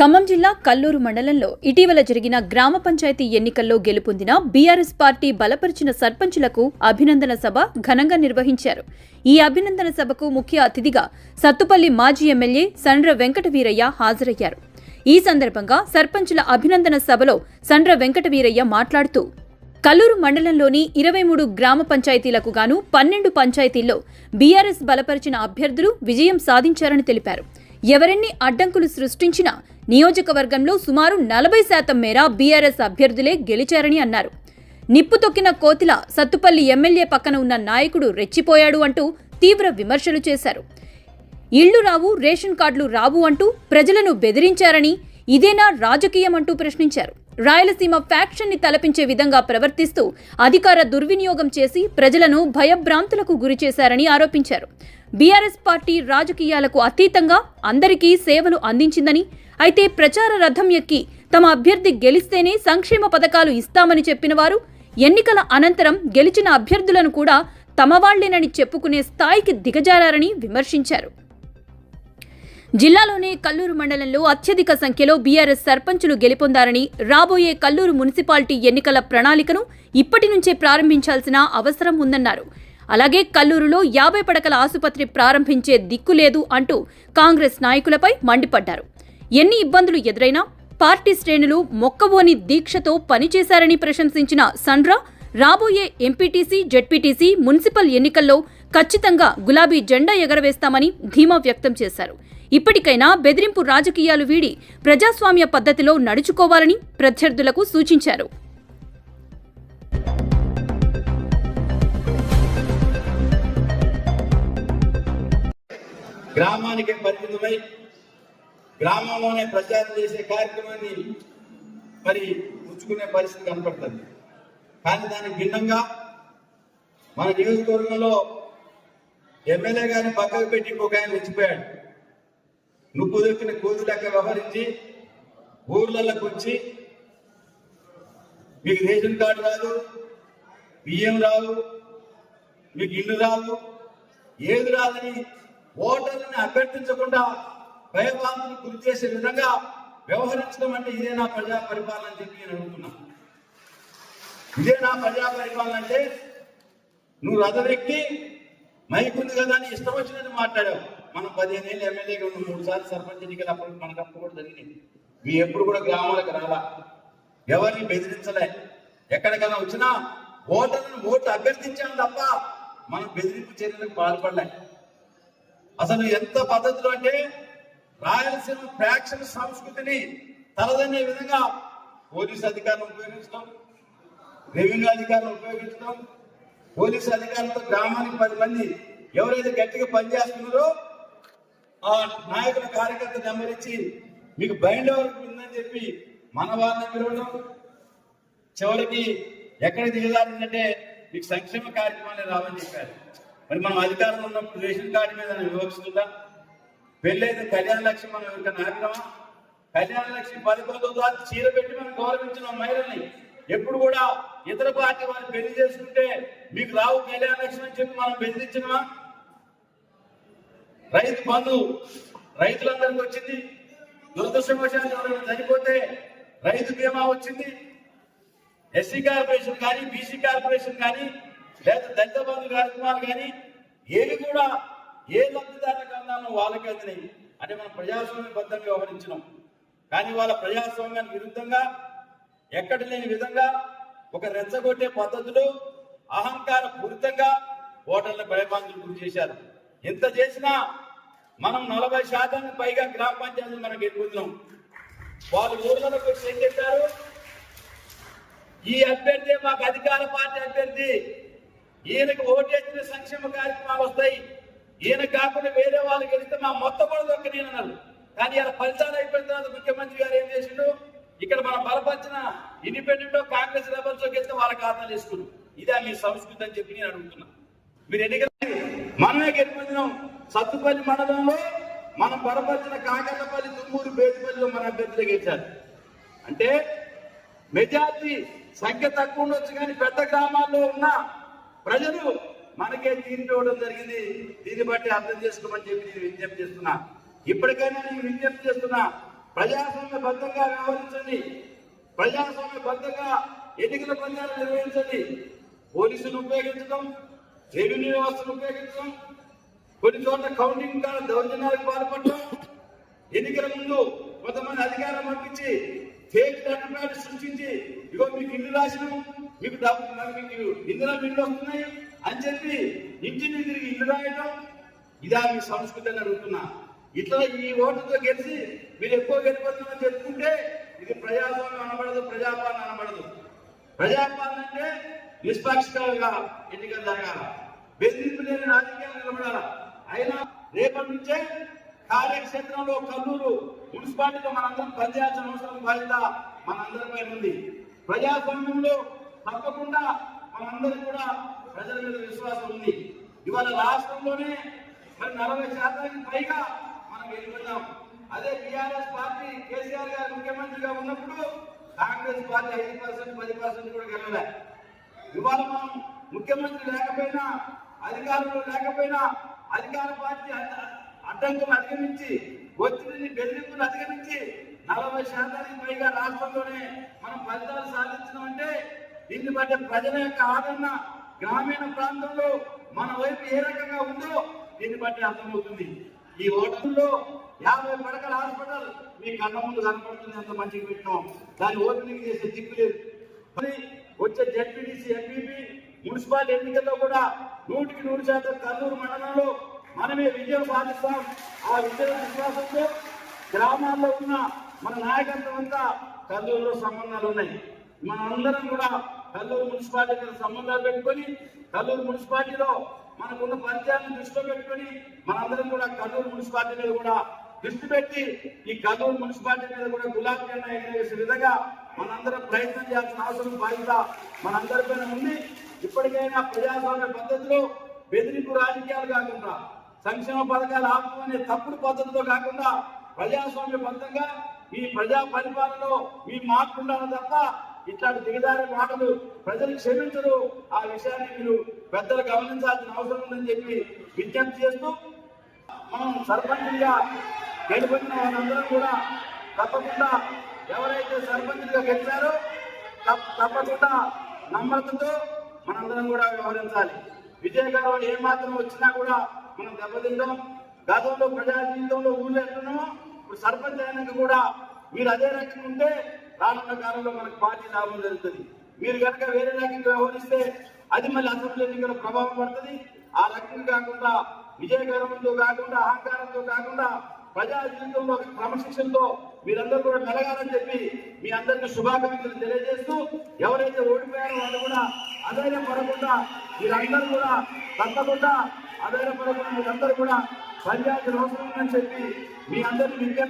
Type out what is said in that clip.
ఖమ్మం జిల్లా కల్లూరు మండలంలో ఇటీవల జరిగిన గ్రామ పంచాయతీ ఎన్నికల్లో గెలుపొందిన బీఆర్ఎస్ పార్టీ బలపరిచిన సర్పంచులకు అభినందన సభ ఘనంగా నిర్వహించారు. ఈ అభినందన సభకు ముఖ్య అతిథిగా సత్తుపల్లి మాజీ ఎమ్మెల్యే సండ్ర వెంకటవీరయ్య హాజరయ్యారు. ఈ సందర్భంగా సర్పంచుల అభినందన సభలో సండ్ర వెంకటవీరయ్య మాట్లాడుతూ కల్లూరు మండలంలోని ఇరవై మూడు గ్రామ పంచాయతీలకు గాను పన్నెండు పంచాయతీల్లో బీఆర్ఎస్ బలపరిచిన అభ్యర్థులు విజయం సాధించారని తెలిపారు. ఎవరెన్ని అడ్డంకులు సృష్టించినా నియోజకవర్గంలో సుమారు నలభై శాతం మేర బీఆర్ఎస్ అభ్యర్థులే గెలిచారని అన్నారు. నిప్పు తొక్కిన కోతిల సత్తుపల్లి ఎమ్మెల్యే పక్కన ఉన్న నాయకుడు రెచ్చిపోయాడు అంటూ తీవ్ర విమర్శలు చేశారు. ఇళ్ళు రావు రేషన్ కార్డులు రావు అంటూ ప్రజలను బెదిరించారని ఇదేనా రాజకీయం అంటూ ప్రశ్నించారు. రాయలసీమ ఫ్యాక్షన్ని తలపించే విధంగా ప్రవర్తిస్తూ అధికార దుర్వినియోగం చేసి ప్రజలను భయభ్రాంతులకు గురిచేశారని ఆరోపించారు. బీఆర్ఎస్ పార్టీ రాజకీయాలకు అతీతంగా అందరికీ సేవలు అందించిందని అయితే ప్రచార రథం ఎక్కి తమ అభ్యర్థి గెలిస్తేనే సంక్షేమ పథకాలు ఇస్తామని చెప్పిన వారు ఎన్నికల అనంతరం గెలిచిన అభ్యర్థులను కూడా తమ వాళ్ళేనని చెప్పుకునే స్థాయికి దిగజారని విమర్శించారు. జిల్లాలోనే కల్లూరు మండలంలో అత్యధిక సంఖ్యలో బీఆర్ఎస్ సర్పంచులు గెలుపొందారని రాబోయే కల్లూరు మున్సిపాలిటీ ఎన్నికల ప్రణాళికను ఇప్పటి నుంచే ప్రారంభించాల్సిన అవసరం ఉందన్నారు. అలాగే కల్లూరులో యాభై పడకల ఆసుపత్రి ప్రారంభించే దిక్కు లేదు అంటూ కాంగ్రెస్ నాయకులపై మండిపడ్డారు. ఎన్ని ఇబ్బందులు ఎదురైనా పార్టీ శ్రేణులు మొక్కవోని దీక్షతో పనిచేశారని ప్రశంసించిన సండ్రా రాబోయే ఎంపీటీసీ జెడ్పీటీసీ మున్సిపల్ ఎన్నికల్లో ఖచ్చితంగా గులాబీ జెండా ఎగరవేస్తామని ధీమా వ్యక్తం చేశారు. ఇప్పటికైనా బెదిరింపు రాజకీయాలు వీడి ప్రజాస్వామ్య పద్ధతిలో నడుచుకోవాలని ప్రత్యర్థులకు సూచించారు. గ్రామానికి పరిమితమై గ్రామంలోనే ప్రచారం చేసే కార్యక్రమాన్ని మరి పుచ్చుకునే పరిస్థితి కనపడుతుంది. కానీ దానికి భిన్నంగా మన నియోజకవర్గంలో ఎమ్మెల్యే గారిని పక్కకు పెట్టి ఇంకొక ఆయన వచ్చిపోయాడు నువ్వు దొరికిన కోతి లెక్క వ్యవహరించి ఊర్లలోకి వచ్చి మీకు రేషన్ కార్డు రాదు బియ్యం రాదు మీకు ఇల్లు రాదు ఏది రాదని ఓటర్లను అభ్యర్థించకుండా భయభాంతులు గురి చేసే విధంగా వ్యవహరించడం అంటే ఇదే నా ప్రజా పరిపాలన అని చెప్పి నేను అడుగుతున్నా ఇదే నా ప్రజా పరిపాలన అంటే నువ్వు రథమెక్కి మైకుంది కదా అని ఇష్టం వచ్చినట్టు మాట్లాడావు. మనం పదిహేను ఏళ్ళు ఎమ్మెల్యేగా ఉన్న మూడు సార్లు సర్పంచ్ ఎన్నికలు అప్పుడు మనకు అప్పుడు కూడా జరిగినాయి. మీ ఎప్పుడు కూడా గ్రామాలకు రాలా. ఎవరిని బెదిరించలే. ఎక్కడికైనా వచ్చినా ఓటర్లను ఓటు అభ్యర్థించాను తప్ప మనం బెదిరింపు చర్యలకు పాల్పడలే. అసలు ఎంత పద్ధతులు అంటే రాయలసీమ ఫ్యాక్షన్ సంస్కృతిని తలదన్నే విధంగా పోలీసు అధికారులు ఉపయోగించడం రెవెన్యూ అధికారులు ఉపయోగించడం పోలీసు అధికారులతో గ్రామానికి పది మంది ఎవరైతే గట్టిగా పనిచేస్తున్నారో ఆ నాయకుల కార్యకర్త నెంబర్ ఇచ్చి మీకు బైండ్ ఉందని చెప్పి మన వాళ్ళని పిలవడం చివరికి ఎక్కడ దిగజారిందంటే మీకు సంక్షేమ కార్యక్రమాలే రావని చెప్పారు. మరి మనం అధికారంలో ఉన్నప్పుడు రేషన్ కార్డు మీద వివక్షిస్తుందా? పెళ్ళైతే కళ్యాణ లక్ష్మి మనం ఎవరికైనా ఆపినామా? కళ్యాణ లక్ష్మి పథకంతో ద్వారా చీర పెట్టి మనం గౌరవించిన మహిళని ఎప్పుడు కూడా ఇతర పార్టీ వాళ్ళు పెళ్ళి చేసుకుంటే మీకు రావు కళ్యాణ లక్ష్మి అని చెప్పి మనం బెదిరించినమా? రైతు బంధు రైతులందరికీ వచ్చింది. దురదృష్టవశాలు ఎవరైనా చనిపోతే రైతు బీమా వచ్చింది? ఎస్సీ కార్పొరేషన్ కానీ బీసీ కార్పొరేషన్ కానీ లేదా దళిత బంధు కార్యక్రమాలు కానీ ఏవి కూడా ఏ లబ్ధిదారుల అందాలో వాళ్ళకి అందినాయి అంటే మనం ప్రజాస్వామ్యబద్ధంగా వ్యవహరించినాం. కానీ వాళ్ళ ప్రజాస్వామ్యానికి విరుద్ధంగా ఎక్కడ లేని విధంగా ఒక రెచ్చగొట్టే పద్ధతులు అహంకార పూరితంగా ఓటర్ల భయభాంతులు గురి చేశారు. ఎంత చేసినా మనం నలభై శాతానికి పైగా గ్రామ పంచాయతీలు మనం గెలుపుతున్నాం వాళ్ళు ఊర్లకు వచ్చి ఏం చెప్పారు? ఈ అభ్యర్థి మాకు అధికార పార్టీ అభ్యర్థి. ఈయనకు ఓటేసిన సంక్షేమ కార్యక్రమాలు వస్తాయి. ఈయన కాకుండా వేరే వాళ్ళు గెలిస్తే మా మొత్తం కూడా దొక్క నేను అన్నారు. కానీ ఇలా ఫలితాలు అయిపోయిన తర్వాత ముఖ్యమంత్రి గారు ఏం చేసిండు? ఇక్కడ మనం బలపరిచిన ఇండిపెండెంట్ కాంగ్రెస్ లెవెల్స్ గెలిస్తే వాళ్ళ ఖాతాలు వేసుకున్నాం ఇదే మీ సంస్కృతి అని చెప్పి నేను అడుగుతున్నా. మీరు ఎన్నికలు మనమే గెలిపించినాం సత్తుపల్లి మండలంలో మనం బలపరిచిన కాకర్లపల్లి తుమ్మూరు బేతిపల్లిలో మన అభ్యర్థులు గెలిచారు. అంటే మెజార్టీ సంఖ్య తక్కువ ఉండొచ్చు కానీ పెద్ద గ్రామాల్లో ఉన్న ప్రజలు మనకే తీర్పు ఇవ్వడం జరిగింది. దీన్ని బట్టి అర్థం చేసుకోమని చెప్పి నేను విజ్ఞప్తి చేస్తున్నా. ఇప్పటికైనా నేను విజ్ఞప్తి చేస్తున్నా ప్రజాస్వామ్యబద్ధంగా వ్యవహరించండి. ప్రజాస్వామ్యబద్ధంగా ఎన్నికల ప్రచారం నిర్వహించండి. పోలీసులు ఉపయోగించడం రెవెన్యూ వ్యవస్థను ఉపయోగించడం కొన్ని చోట్ల కౌంటింగ్ కాల దౌర్జన్యాలకు పాల్పడటం ఎన్నికల ముందు కొంతమంది అధికారం పంపించి ఫేక్ డాక్యుమెంట్ సృష్టించి ఇగో మీకు ఇల్లు రాసినాం. మీకు డబ్బు మీకు ఇందులో బిల్లు వస్తున్నాయి అని చెప్పి ఇంటిని తిరిగి ఇల్లు రాయటం ఇదా మీ సంస్కృతి అని అడుగుతున్నా. ఇట్లా ఈ ఓటుతో గెలిచి మీరు ఎక్కువ గెలిపోతున్నామని చెప్పుకుంటే ఇది ప్రజాస్వామ్యం అనబడదు ప్రజాపాలన అనబడదు. ప్రజాపాలన అంటే నిష్పాక్షికంగా ఎన్నికలు జరగాల. బెదిరింపు లేని రాజకీయాలు నిలబడాల. అయినా రేపటి నుంచే కార్యక్షేత్రంలో కల్లూరు మున్సిపాలిటీలో మనందరం పనిచేయాల్సిన అవసరం బాధ్యత మనందరిపై ఉంది. ప్రజాస్వామ్యంలో తప్పకుండా మనందరం కూడా ప్రజల మీద విశ్వాసం ఉంది. ఇవాళ రాష్ట్రంలోనే మరి నలభై శాతానికి పైగా మనం వెళ్ళిపోయినాం అదే టిఆర్ఎస్ పార్టీ కేసీఆర్ గారు ముఖ్యమంత్రిగా ఉన్నప్పుడు కాంగ్రెస్ పార్టీ ఐదు పర్సెంట్ పది పర్సెంట్ కూడా గెలవలే. ఇవాళ మనం ముఖ్యమంత్రి లేకపోయినా అధికారులు లేకపోయినా అధికార పార్టీ అడ్డంకులు అధిగమించి ఒత్తిడిని బెదిరింపులు అధిగమించి నలభై శాతానికి పైగా రాష్ట్రంలోనే మనం ఫలితాలు సాధించడం అంటే దీన్ని బట్టి ప్రజల యొక్క ఆదరణ గ్రామీణ ప్రాంతంలో మన వైపు ఏ రకంగా ఉందో దీన్ని బట్టి అర్థమవుతుంది. ఈ ఓటర్లో యాభై పడకల హాస్పిటల్ మీ కళ్ళ ముందు కనపడుతుంది ఎంత మంచిగా పెట్టినాం దాన్ని ఓపెనింగ్ చేసే దిక్కు లేదు. వచ్చే జడ్పీటీసీ ఎంపీపీ మున్సిపల్ ఎన్నికల్లో కూడా నూటికి నూరు శాతం కర్నూలు మండలంలో మనమే విజయం సాధిస్తాం. ఆ విజయ విశ్వాసంతో గ్రామాల్లో ఉన్న మన నాయకత్వం అంతా కర్నూలులో సంబంధాలు ఉన్నాయి. మనందరం కూడా కల్లూరు మున్సిపాలిటీ సంబంధాలు పెట్టుకొని కల్లూరు మున్సిపాలిటీలో మనకున్న పరిచయాన్ని దృష్టిలో పెట్టుకొని మనందరం కూడా కల్లూరు మున్సిపాలిటీ మీద కూడా దృష్టి పెట్టి ఈ కల్లూరు మున్సిపాలిటీ మీద కూడా గులాబీ జెండా ఎగరేసే విధంగా మనందరం ప్రయత్నం చేయాల్సిన అవసరం బాధ్యత మనందరిపైన ఉంది. ఇప్పటికైనా ప్రజాస్వామ్య పద్ధతిలో బెదిరింపు రాజకీయాలు కాకుండా సంక్షేమ పథకాలు ఆపడం అనే తప్పుడు పద్ధతితో కాకుండా ప్రజాస్వామ్య బద్దంగా మీ ప్రజా పరిపాలనలో మీ మార్పు ఉండాలి తప్ప ఇట్లాంటి దిగదారి మాటలు ప్రజలు క్షమించరు. ఆ విషయాన్ని మీరు పెద్దలు గమనించాల్సిన అవసరం ఉందని చెప్పి విజ్ఞప్తి చేస్తూ మనం సర్పంచ్గా గెలుపొందిన వాళ్ళందరం కూడా తప్పకుండా ఎవరైతే సర్పంచ్గా గెలిచారో తప్ప- తప్పకుండా నమ్రతతో మనందరం కూడా వ్యవహరించాలి. విజయగర్వం ఏ మాత్రం వచ్చినా కూడా మనం దెబ్బతింటాం. గతంలో ప్రజా జీవితంలో ఊళ్ళో ఎట్లున్నామో ఇప్పుడు సర్పంచ్ అయినాక కూడా మీరు అదే రకంగా ఉంటే రానున్న కాలంలో మనకు పార్టీ లాభం జరుగుతుంది. మీరు కనుక వేరే రకంగా వ్యవహరిస్తే అది మళ్ళీ అసెంబ్లీ ఎన్నికల ప్రభావం పడుతుంది. ఆ రకంగా కాకుండా విజయగర్వంతో కాకుండా అహంకారంతో కాకుండా ప్రజా జీవితంలో ఒక క్రమశిక్షణతో మీరందరూ కూడా మెలగాలని చెప్పి మీ అందరికీ శుభాకాంక్షలు తెలియజేస్తూ ఎవరైతే ఓడిపోయారో వాళ్ళు కూడా అధైర్యపడకుండా మీరందరూ కూడా తప్పకుండా అధైర్యపడకుండా మీరందరూ కూడా పనిచేయాల్సిన అవసరం ఉందని చెప్పి మీ అందరినీ విజ్ఞప్తి